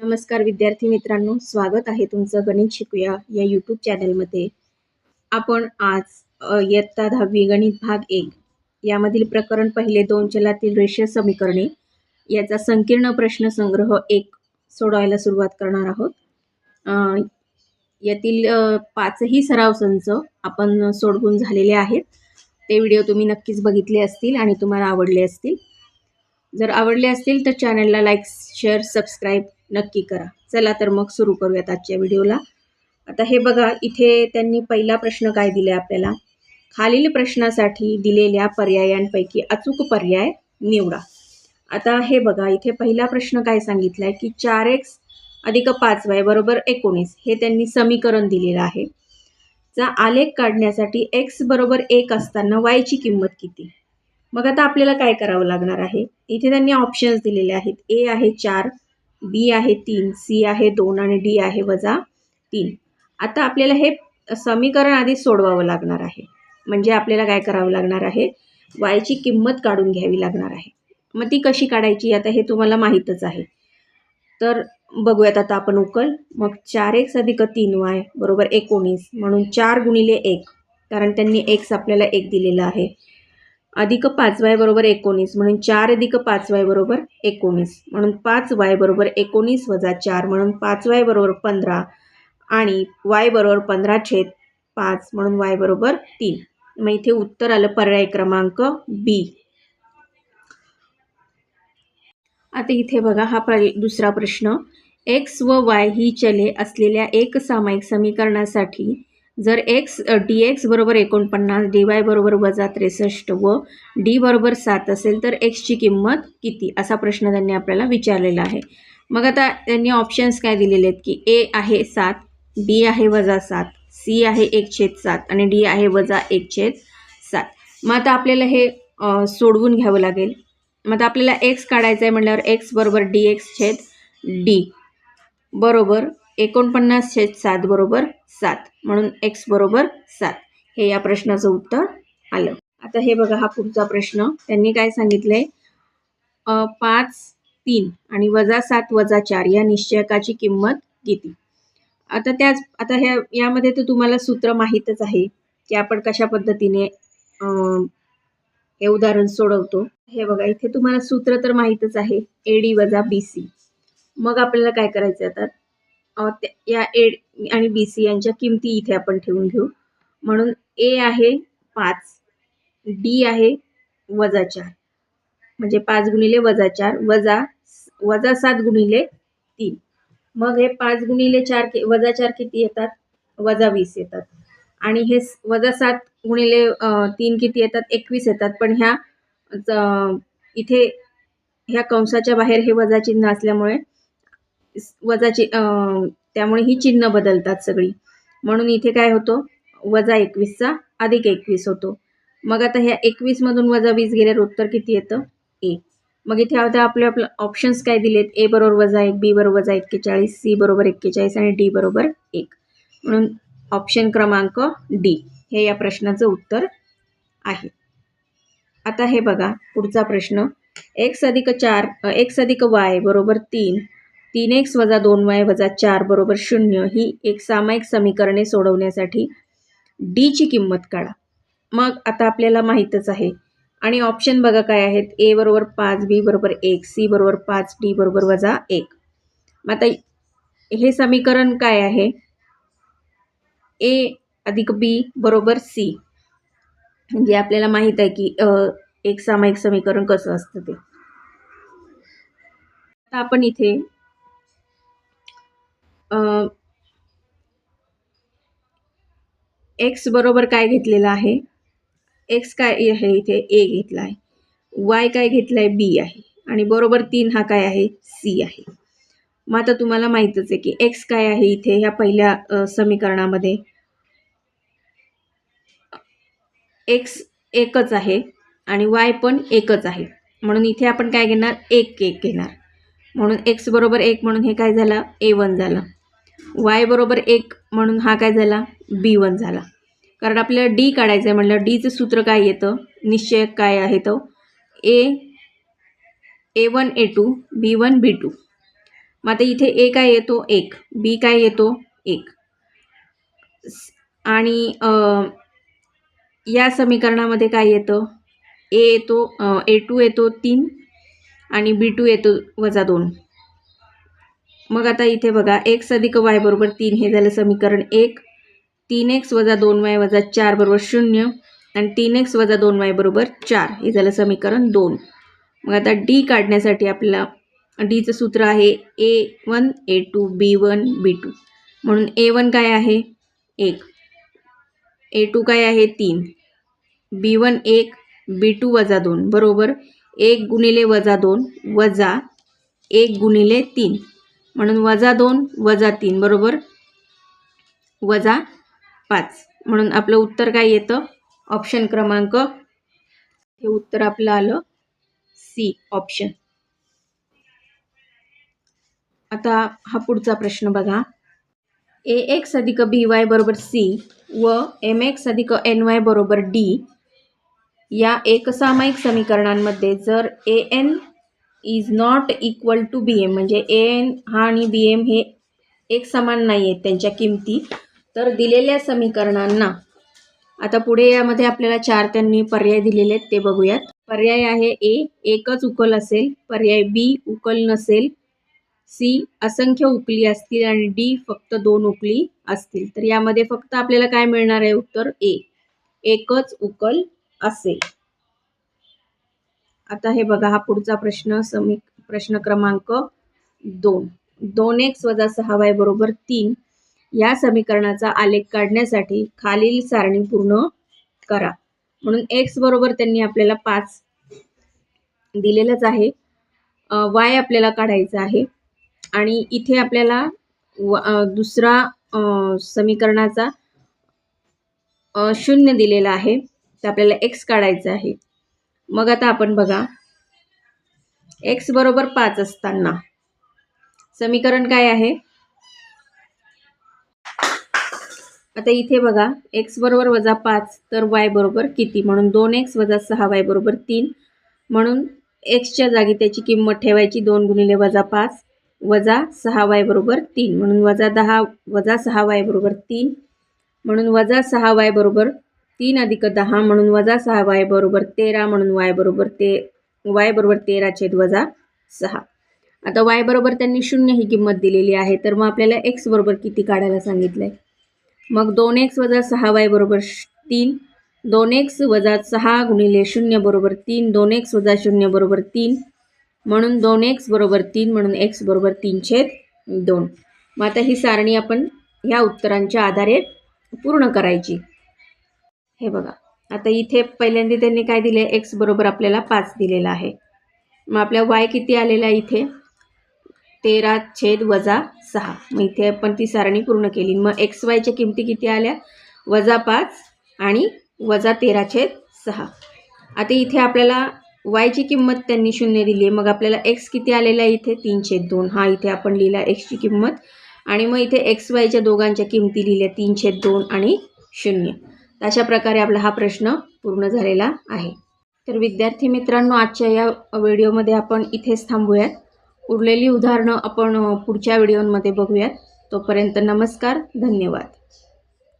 नमस्कार विद्यार्थी मित्रांनो स्वागत आहे तुमचं गणित शिकूया या यूट्यूब चॅनलमध्ये आपण आज इयत्ता दहावी गणित भाग एक यामधील प्रकरण पहिले दोन चलातील रेषीय समीकरणे याचा संकीर्ण प्रश्न संग्रह एक सोडवायला सुरुवात करणार आहोत. यातील पाचही सराव संच आपण सोडवून झालेले आहेत. ते व्हिडिओ तुम्ही नक्कीच बघितले असतील आणि तुम्हाला आवडले असतील. जर आवडले असतील तर चॅनलला लाईक शेअर सबस्क्राईब नक्की करा. चला तर मग सुरू करूयात आजच्या व्हिडिओला. आता हे बघा इथे त्यांनी पहिला प्रश्न काय दिले आपल्याला? खालील प्रश्नासाठी दिलेल्या पर्यायांपैकी अचूक पर्याय निवडा. आता हे बघा इथे पहिला प्रश्न काय सांगितला आहे की चार एक्स अधिक पाच वाय बरोबर एकोणीस हे त्यांनी समीकरण दिलेलं आहे. चा आलेख काढण्यासाठी एक्स बरोबर एक असताना वायची किंमत किती? मग आता आपल्याला काय करावं लागणार आहे? इथे त्यांनी ऑप्शन्स दिलेले आहेत. ए आहे चार बी आहे तीन सी आहे दोन आणि डी आहे वजा तीन. आता आपल्याला हे समीकरण आधी सोडवावं लागणार आहे. म्हणजे आपल्याला काय करावं लागणार आहे? वायची किंमत काढून घ्यावी लागणार आहे. मग ती कशी काढायची? आता हे तुम्हाला माहीतच आहे. तर बघूयात आता आपण उकल. मग चार एक्स अधिक तीन वाय बरोबर एकोणीस. म्हणून चार गुणिले एक. कारण त्यांनी एक्स आपल्याला एक दिलेलं आहे. अधिक पाच वाय बरोबर एकोणीस म्हणून चार अधिक पाच वाय बरोबर एकोणीस म्हणून पाच वाय बरोबर एकोणीस वजा चार म्हणून पाच वाय बरोबर पंधरा आणि वाय बरोबर पंधरा छेद पाच म्हणून वाय बरोबर तीन. मग इथे उत्तर आलं पर्याय क्रमांक बी आता इथे बघा हा प्र दुसरा प्रश्न. एक्स व वाय ही चले असलेल्या एक सामायिक समीकरणासाठी जर एक्स डी एक्स बरोबर एकोणपन्नास डी वाय बरोबर वजा त्रेसष्ट व डी बरोबर सात असेल तर एक्सची किंमत किती? असा प्रश्न त्यांनी आपल्याला विचारलेला आहे. मग आता त्यांनी ऑप्शन्स काय दिलेले आहेत की ए आहे सात बी आहे वजा सात सी आहे एक छेद सात आणि डी आहे वजा एक छेद सात. मग आता आपल्याला हे सोडवून घ्यावं लागेल. मग आता आपल्याला एक्स काढायचं आहे म्हटल्यावर एक्स बरोबर डी एक्स छेद डी बरोबर एकोणपन्नास छेद सात बरोबर सात. म्हणून एक्स बरोबर सात. हे या प्रश्नाचं उत्तर आलं. आता हे बघा हा पुढचा प्रश्न. त्यांनी काय सांगितलं आहे पाच तीन आणि वजा सात वजा चार या निश्चयकाची किंमत किती? आता त्याच आता ह्या यामध्ये तर तुम्हाला सूत्र माहीतच आहे की आपण कशा पद्धतीने हे उदाहरण सोडवतो. हे बघा इथे तुम्हाला सूत्र तर माहीतच आहे. ए डी वजा बी सी मग आपल्याला काय करायचं आहे आता? या ए आणि बी सी यांच्या किमती इथे आपण ठेवून घेऊ. म्हणून ए आहे पाच डी आहे वजा चार. म्हणजे पाच गुणिले वजा चार वजा वजा सात गुणिले तीन. मग हे पाच गुणिले चार के वजा चार किती येतात? वजा वीस येतात. आणि हे वजा सात गुणिले तीन किती येतात? एकवीस येतात. पण ह्या इथे ह्या कंसाच्या बाहेर हे वजा चिन्ह असल्यामुळे वजाची त्यामुळे ही चिन्ह बदलतात सगळी. म्हणून इथे काय होतो? वजा एकवीसचा अधिक एकवीस होतो. मग आता ह्या एकवीसमधून वजा वीस गेल्यावर उत्तर किती येतं? ए. मग इथे आता आपले आपलं ऑप्शन्स काय दिलेत? ए बरोबर वजा एक बी बरोबर वजा एक्केचाळीस सी बरोबर एक्केचाळीस आणि डी बरोबर एक. म्हणून ऑप्शन क्रमांक डी. हे या प्रश्नाचं उत्तर आहे. आता हे बघा पुढचा प्रश्न. एक्स अधिक चार एक्स अधिक वाय बरोबर तीन. तीन एक्स वजा दोन वाय वजा चार बरोबर शून्य ही एक सामायिक समीकरणे सोडवण्यासाठी डीची किंमत काढा. मग आता आपल्याला माहीतच आहे. आणि ऑप्शन बघा काय आहेत. ए बरोबर पाच बी बरोबर एक सी बरोबर पाच डी बरोबर वजा एक. मग आता हे समीकरण काय आहे? ए अधिक बी बरोबर सी म्हणजे आपल्याला माहीत आहे की एक सामायिक समीकरण कसं असतं ते. आता आपण इथे एक्स बरोबर काय घेतलेलं आहे? एक्स काय आहे इथे? ए घेतला आहे. वाय काय घेतलं आहे? बी आहे. आणि बरोबर तीन हा काय आहे? सी आहे. मग आता तुम्हाला माहीतच आहे की एक्स काय आहे इथे ह्या पहिल्या समीकरणामध्ये? एक्स एकच आहे आणि वाय पण एकच आहे. म्हणून इथे आपण काय घेणार? एक एक घेणार. म्हणून एक्स बरोबर एक म्हणून हे काय झालं? ए वन झालं. वाय बरोबर एक म्हणून हा काय झाला? बी वन झाला. कारण आपल्याला डी काढायचं आहे म्हटलं डीचं सूत्र काय येतं? निश्चय काय आहे तो? A A one A two B one B two मग आता इथे ए काय येतो? एक. बी काय येतो? एक. स- आणि या समीकरणामध्ये काय येतं? ए येतो ए टू येतो तीन आणि बी टू येतो वजा दोन. मग आता इथे बघा एक्स अधिक वाय बरोबर तीन हे झालं समीकरण एक. तीन एक्स वजा दोन वाय वजा चार बरोबर शून्य. आणि तीन एक्स वजा दोन वाय बरोबर चार हे झालं समीकरण दोन. मग आता डी काढण्यासाठी आपल्याला डीचं सूत्र आहे A one A two B one B two म्हणून ए वन काय आहे? एक. ए टू काय आहे? तीन. बी वन एक बी टू वजा दोन बरोबर? एक गुणिले वजा दोन वजा एक गुणिले तीन. म्हणून वजा दोन वजा तीन बरोबर? वजा पाच. म्हणून आपलं उत्तर काय येतं? ऑप्शन क्रमांक. हे उत्तर आपलं आलं. सी ऑप्शन आता हा पुढचा प्रश्न बघा. ए एक्स अधिक बी वाय बरोबर सी व एम एक्स अधिक एन वाय बरोबर डी या एकसामायिक समीकरणांमध्ये जर A N is not equal to B M म्हणजे ए एन हा आणि बी एम हे एक समान नाही आहेत त्यांच्या किमती. तर दिलेल्या समीकरणांना आता पुढे यामध्ये आपल्याला चार त्यांनी पर्याय दिलेले आहेत ते बघूयात. पर्याय आहे ए एकच उकल असेल. पर्याय बी उकल नसेल. सी असंख्य उकली असतील आणि डी फक्त दोन उकली असतील. तर यामध्ये फक्त आपल्याला काय मिळणार आहे? उत्तर ए एकच उकल असेल. आता हे बघा हा पुढचा प्रश्न समी प्रश्न क्रमांक दोन. दोन एक्स वजा सहा वाय बरोबर तीन. या समीकरणाचा आलेख काढण्यासाठी खालील सारणी पूर्ण करा. म्हणून एक्स बरोबर त्यांनी आपल्याला पाच दिलेलंच आहे. वाय आपल्याला काढायचं आहे. आणि इथे आपल्याला व दुसरा समीकरणाचा शून्य दिलेला आहे. तर आपल्याला एक्स काढायचं आहे. मग आता आपण बघा. एक्स बरोबर पाच असताना समीकरण काय आहे? आता इथे बघा एक्स बरोबर वजा पाच तर वाय बरोबर किती? म्हणून दोन एक्स वजा सहा वाय बरोबर तीन. म्हणून एक्सच्या जागी त्याची किंमत ठेवायची दोन गुणिले वजा पाच वजा सहा वाय बरोबर तीन. म्हणून वजा दहा वजा सहा वाय बरोबर तीन. म्हणून वजा सहा वाय बरोबर तीन अधिक दहा म्हणून वजा सहा वाय बरोबर तेरा म्हणून वाय बरोबर ते वाय बरोबर तेरा छेद वजा सहा. आता वाय बरोबर त्यांनी शून्य ही किंमत दिलेली आहे तर मग आपल्याला एक्स बरोबर किती काढायला सांगितलं आहे मग दोन एक्स वजा सहा वाय बरोबर श- तीन दोन एक्स वजा सहा गुणिले शून्य बरोबर तीन दोन एक्स वजा शून्य बरोबर तीन म्हणून दोन एक्स बरोबर तीन म्हणून एक्स बरोबर तीन छेद दोन. मग आता ही सारणी आपण ह्या उत्तरांच्या आधारे पूर्ण करायची. हे बघा. आता इथे पहिल्यांदा त्यांनी काय दिले? एक्स बरोबर आपल्याला पाच दिलेला आहे. मग आपल्या वाय किती आलेला आहे इथे? तेरा छेद वजा सहा. मग इथे आपण ती सारणी पूर्ण केली. मग एक्स वायच्या किमती किती आल्या? वजा पाच आणि वजा तेरा छेद सहा. आता इथे आपल्याला वायची किंमत त्यांनी शून्य दिली आहे. मग आपल्याला एक्स किती आलेला आहे इथे? तीन छेद दोन. हा इथे आपण लिहिला एक्सची किंमत. आणि मग इथे एक्स वायच्या दोघांच्या किमती लिहिल्या. तीन छेद दोन आणि शून्य. अशा प्रकारे आपला हा प्रश्न पूर्ण झालेला आहे. तर विद्यार्थी मित्रांनो आजच्या या व्हिडिओमध्ये आपण इथेच थांबूयात. उरलेली उदाहरणं आपण पुढच्या व्हिडिओमध्ये बघूयात. तोपर्यंत नमस्कार धन्यवाद.